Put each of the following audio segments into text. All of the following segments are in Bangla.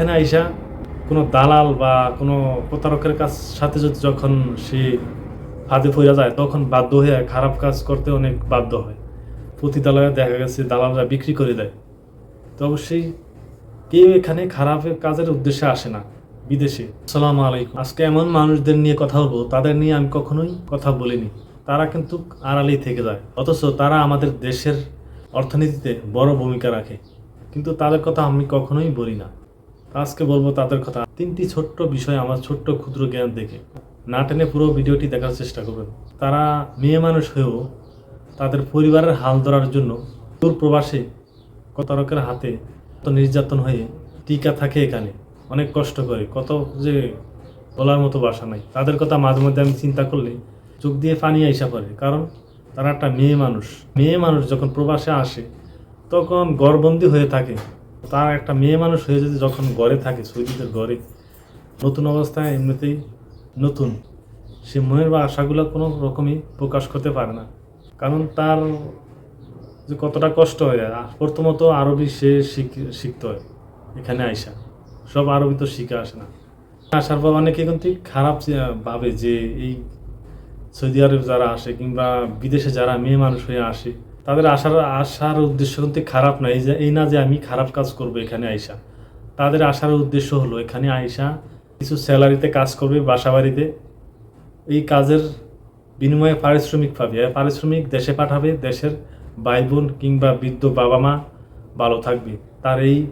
এখানে আইসা কোনো দালাল বা কোনো প্রতারকের কাছ সাথে যদি যখন সে ফাঁদে পড়ে যায় তখন বাধ্য হয়ে খারাপ কাজ করতে অনেক বাধ্য হয়। পতিতালয়ে দেখা গেছে দালালরা বিক্রি করে দেয়। তো অবশ্যই কেউ এখানে খারাপ কাজের উদ্দেশ্যে আসে না বিদেশে। আসসালামু আলাইকুম। আজকে এমন মানুষদের নিয়ে কথা বলব তাদের নিয়ে আমি কখনোই কথা বলিনি। তারা কিন্তু আড়ালেই থেকে যায় অথচ তারা আমাদের দেশের অর্থনীতিতে বড় ভূমিকা রাখে। কিন্তু তাদের কথা আমি কখনোই বলি না। আজকে বলব তাদের কথা। তিনটি ছোট্ট বিষয় আমার ছোট্ট ক্ষুদ্র জ্ঞান দেখে। না টেনে পুরো ভিডিওটি দেখার চেষ্টা করবেন। তারা মেয়ে মানুষ হয়েও তাদের পরিবারের হাল ধরার জন্য দূর প্রবাসে কতরকের হাতে কত নির্যাতন হয়ে টিকা থাকে এখানে। অনেক কষ্ট করে, কত যে বলার মতো বাসা নাই। তাদের কথা মাঝে মধ্যে আমি চিন্তা করলে চোখ দিয়ে পানি আইসা পড়ে, কারণ তারা একটা মেয়ে মানুষ। মেয়ে মানুষ যখন প্রবাসে আসে, তখন গড়বন্দি হয়ে থাকে। তার একটা মেয়ে মানুষ হয়ে যদি যখন ঘরে থাকে, সৌদিদের ঘরে, নতুন অবস্থায় এমনিতেই নতুন, সে মনের বা আশাগুলো কোনো রকমই প্রকাশ করতে পারে না। কারণ তার যে কতটা কষ্ট হয় আর প্রথমত আরবি সে শিখ- শিখতে হয়, এখানে আইসা। সব আরবি তো শিখে আসে না। আসার পর অনেকে কিন্তু খারাপ ভাবে যে এই সৌদি আরব যারা আসে কিংবা বিদেশে যারা মেয়ে মানুষ হয়ে আসে তাদের আসার আসার উদ্দেশ্য কিন্তু খারাপ না। এই যে, এই না যে আমি খারাপ কাজ করব এখানে আইসা। তাদের আসার উদ্দেশ্য হলো, এখানে আইসা কিছু স্যালারিতে কাজ করবে বাসা বাড়িতে এই কাজের বিনিময়ে পারিশ্রমিক পাবে। পারিশ্রমিক দেশে পাঠাবে, দেশের ভাই বোন কিংবা বৃদ্ধ বাবা মা ভালো থাকবে। তার এই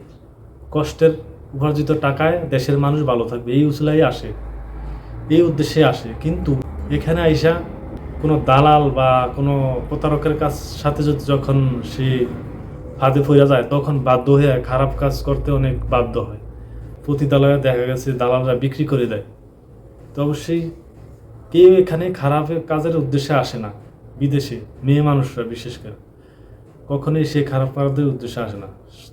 কষ্টের উপার্জিত টাকায় দেশের মানুষ ভালো থাকবে। এই উসলাই আসে। এই উদ্দেশ্যে আসে। কিন্তু এখানে আইসা কোনো দালাল বা কোনো প্রতারকের কাজ সাথে যদি যখন সে ফাঁদে পড়ে যায়, তখন বাধ্য হয়ে খারাপ কাজ করতে অনেক বাধ্য হয়। পতিতালয়ে দেখা গেছে দালালরা বিক্রি করে দেয়। তো অবশ্যই কেউ এখানে খারাপ কাজের উদ্দেশ্যে আসে না, বিদেশে মেয়ে মানুষরা বিশেষ করে। কখনোই সে খারাপ কাজের উদ্দেশ্যে আসে না।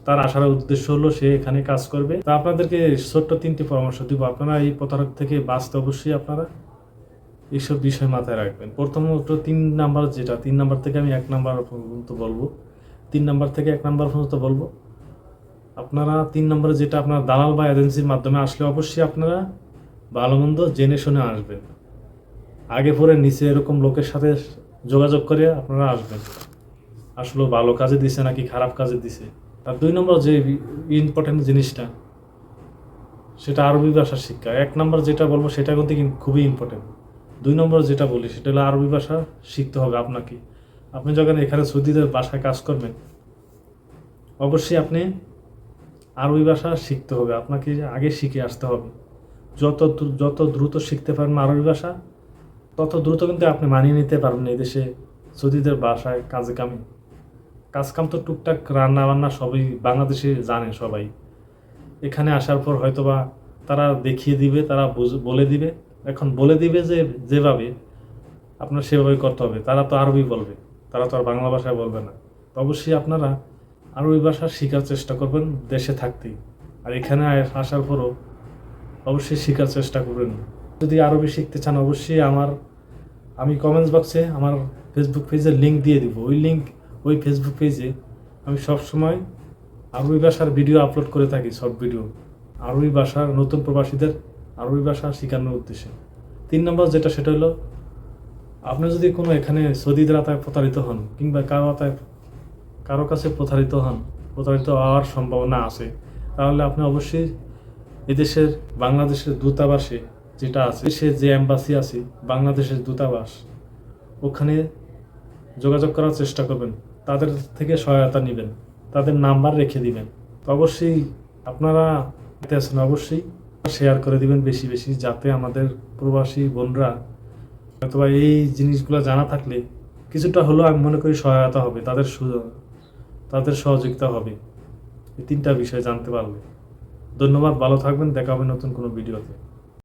তার আসার উদ্দেশ্য হলো সে এখানে কাজ করবে। তা আপনাদেরকে ছোট্ট তিনটি পরামর্শ দিব। আপনারা এই প্রতারক থেকে বাঁচতে অবশ্যই আপনারা। এইসব বিষয় মাথায় রাখবেন। প্রথমত তিন নাম্বার যেটা, তিন নাম্বার থেকে আমি এক নাম্বার পর্যন্ত বলব। তিন নাম্বার থেকে এক নাম্বার পর্যন্ত বলব, আপনারা তিন নম্বরে যেটা আপনার দালাল বা এজেন্সির মাধ্যমে আসলে অবশ্যই আপনারা ভালো মন্দ জেনে শুনে আসবেন। আগে পরে নিচে এরকম লোকের সাথে যোগাযোগ করে আপনারা আসবেন। আসলে ভালো কাজে দিছে নাকি খারাপ কাজে দিছে? আর দুই নম্বর যে ইম্পর্টেন্ট জিনিসটা, সেটা আরবি ভাষার শিক্ষা। এক নম্বর যেটা বলব সেটা কিন্তু খুবই ইম্পর্টেন্ট দুই নম্বর যেটা বলি, সেটা হলো আরবি ভাষা শিখতে হবে আপনাকে। আপনি যখন এখানে সৌদিদের বাসায় কাজ করবেন, অবশ্যই আপনি আরবি ভাষা শিখতে হবে, আপনাকে আগে শিখে আসতে হবে। যত যত দ্রুত শিখতে পারবেন আরবি ভাষা, তত দ্রুত কিন্তু আপনি মানিয়ে নিতে পারবেন এই দেশে সৌদিদের বাসায় কাজে কামে। কাজ কাম তো টুকটাক, রান্না বান্না সবই বাংলাদেশে জানে সবাই। এখানে আসার পর হয়তোবা তারা দেখিয়ে দিবে, তারা বলে দিবে। এখন বলে দিবে যে, যেভাবে আপনার সেভাবেই করতে হবে। তারা তো আরবি বলবে, তারা তো আর বাংলা ভাষায় বলবে না। অবশ্যই আপনারা আরবি ভাষা শেখার চেষ্টা করবেন দেশে থাকতেই। আর এখানে আসার পরও অবশ্যই শেখার চেষ্টা করবেন। যদি আরবি শিখতে চান, অবশ্যই আমার, আমি কমেন্টস বক্সে আমার ফেসবুক পেজের লিঙ্ক দিয়ে দিব। ওই লিঙ্ক ওই ফেসবুক পেজে আমি সবসময় আরবি ভাষার ভিডিও আপলোড করে থাকি সব ভিডিও আরবি ভাষার নতুন প্রবাসীদের আরবি ভাষা শেখানোর উদ্দেশ্যে। তিন নম্বর যেটা, সেটা হলো, আপনি যদি কোনো এখানে সৌদিদের আতায় প্রতারিত হন, কিংবা কারও আতায় কারও কাছে প্রতারিত হন, প্রতারিত হওয়ার সম্ভাবনা আছে, তাহলে আপনি অবশ্যই এদেশের, বাংলাদেশের দূতাবাসে যেটা আছে সে যে অ্যাম্বাসি আছে, বাংলাদেশের দূতাবাস, ওখানে যোগাযোগ করার চেষ্টা করবেন। তাদের থেকে সহায়তা নেবেন, তাদের নাম্বার রেখে দিবেন। তো অবশ্যই আপনারা আছেন, অবশ্যই শেয়ার করে দিবেন বেশি বেশি, যাতে আমাদের প্রবাসী বোনরা অথবা এই জিনিসগুলো জানা থাকলে কিছুটা হলেও আমি মনে করি সহায়তা হবে, তাদের তাদের সহযোগিতা হবে। এই তিনটা বিষয় জানতে পারলে। ধন্যবাদ, ভালো থাকবেন, দেখা হবে নতুন কোনো ভিডিওতে।